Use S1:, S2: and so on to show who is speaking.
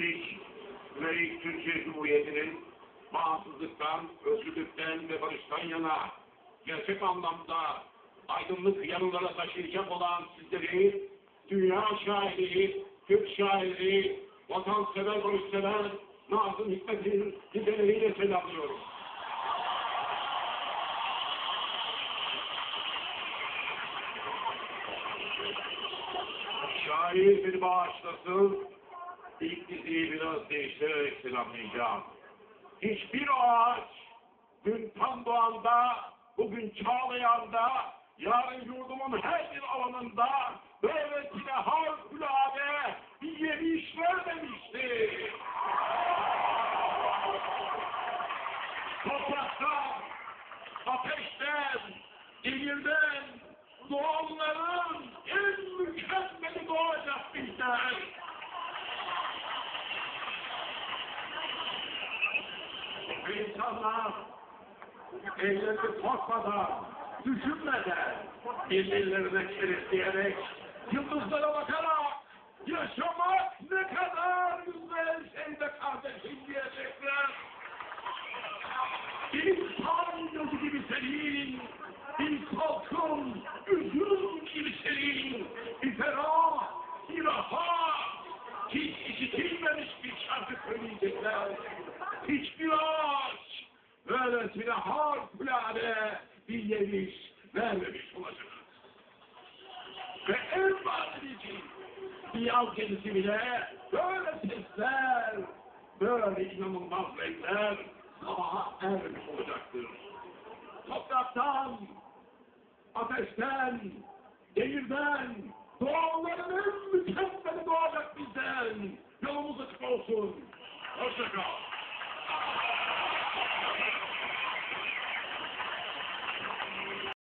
S1: kardeş ve Türkiye Cumhuriyeti'nin bağımsızlıktan, özgürlükten ve barıştan yana gerçek anlamda aydınlık yanılara taşıyacak olan sizleri dünya şairi, Türk şairi, vatansever, barışsever Nazım Hikmet'in liderleriyle selamlıyorum. Şair bir bağışlasın, ilk diziyi biraz değiştirerek selamlayacağım. Hiçbir ağaç dün tam doğanda, bugün çağlayanda, yarın yurdumun her bir alanında böylesine harikulade bir yemiş vermemişti. Topraktan, ateşten, demirden, doğanların en mükemmeli doğacak bizden. Ve insanlar ellerini korkmadan, düşünmeden, birbirlerine kilitleyerek, yıldızlara bakarak, yaşamak ne kadar güzel şey de kardeşim diyecekler. İnsan gözü gibi senin, bir salkım, üzüm gibi senin, bir ferah, bir rahat, hiç işitilmemiş bir şarkı söyleyecekler. Hiçbir ağaç böylesine harikulade bir yemiş vermemiş olacak. Ve en bahsedici bir yaz kedisi bile böyle sesler, böyle inanılmaz renkler sabaha ermiş olacaktır. Topraktan, ateşten, demirden, doğanların en mükemmeli doğacak bizden. Yolumuz açık olsun. Hoşça kal.